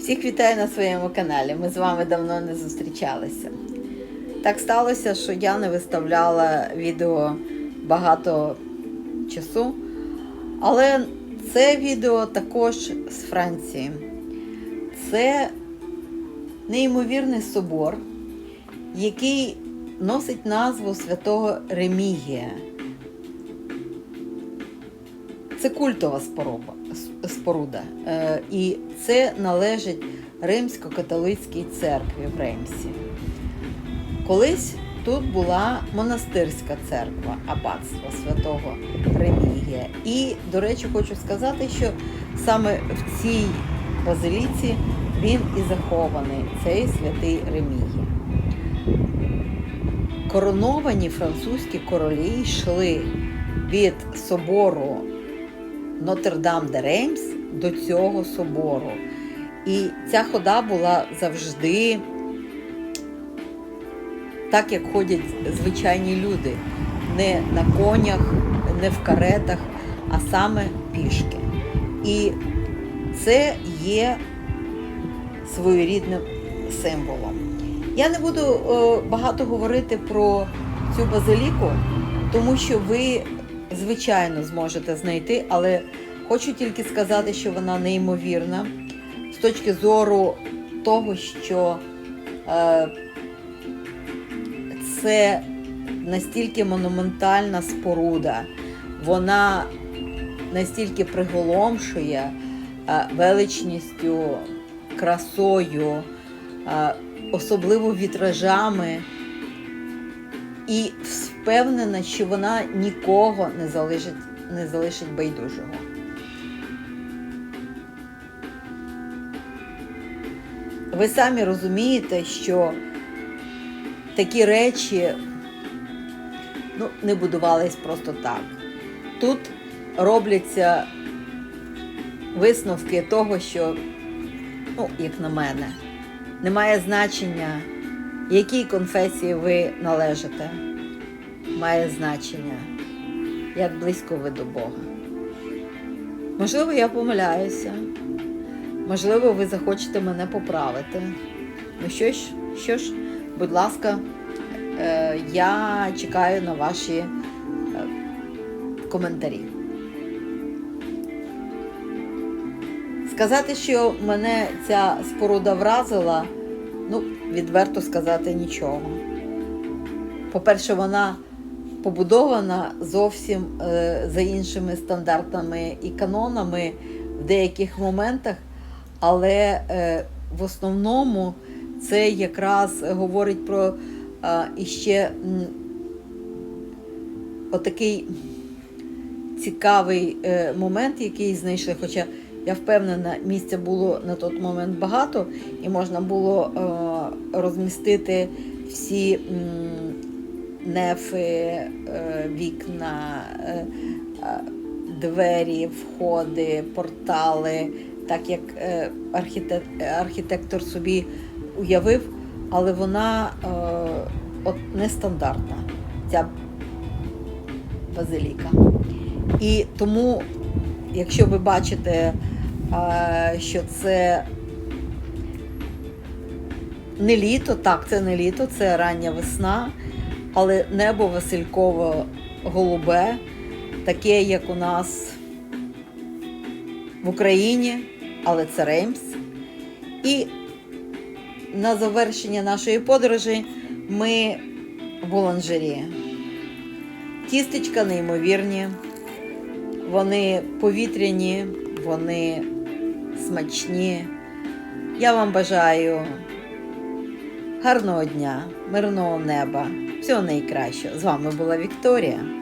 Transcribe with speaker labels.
Speaker 1: Всіх вітаю на своєму каналі. Ми з вами давно не зустрічалися. Так сталося, що я не виставляла відео багато часу, але це відео також з Франції. Це неймовірний собор, який носить назву святого Ремігія. Це культова споруда, споруда. Е, і це належить Римсько-католицькій церкві в Реймсі. Колись тут була монастирська церква аббатства святого Ремігія. І, до речі, хочу сказати, що саме в цій базиліці він і захований, цей святий Ремігій. Короновані французькі королі йшли від собору Нотр-Дам-де-Реймс до цього собору. І ця хода була завжди так, як ходять звичайні люди, не на конях, не в каретах, а саме пішки. І це є своєрідним символом. Я не буду е, багато говорити про цю базиліку, тому що ви, звичайно, зможете знайти, але хочу тільки сказати, що вона неймовірна. З точки зору того, що е, це настільки монументальна споруда, вона настільки приголомшує е, величністю, красою, е, особливо вітражами, і впевнена, що вона нікого не залишить, не залишить байдужого. Ви самі розумієте, що такі речі ну, не будувались просто так. Тут робляться висновки того, що, ну, як на мене, немає значення, якій конфесії ви належите. Має значення, як близько ви до Бога. Можливо, я помиляюся. Можливо, ви захочете мене поправити. Ну що ж, що ж, будь ласка, е, я чекаю на ваші е, коментарі. Сказати, що мене ця споруда вразила, ну, відверто сказати нічого. По-перше, вона побудована зовсім е, за іншими стандартами і канонами в деяких моментах, але е, в основному це якраз говорить про іще отакий цікавий е, момент, який знайшли. Хоча я впевнена, місця було на той момент багато, і можна було розмістити всі нефи, е, вікна, е, е, двері, входи, портали, так як архітектор собі уявив, але вона от нестандартна, ця базиліка. І тому, якщо ви бачите, що це не літо, так, це не літо, це рання весна, але небо Васильково голубе, таке, як у нас в Україні, але це Реймс. І на завершення нашої подорожі ми в Буланжері. Тістечка неймовірні, вони повітряні, вони смачні. Я вам бажаю гарного дня, мирного неба, всього найкращого. З вами була Вікторія.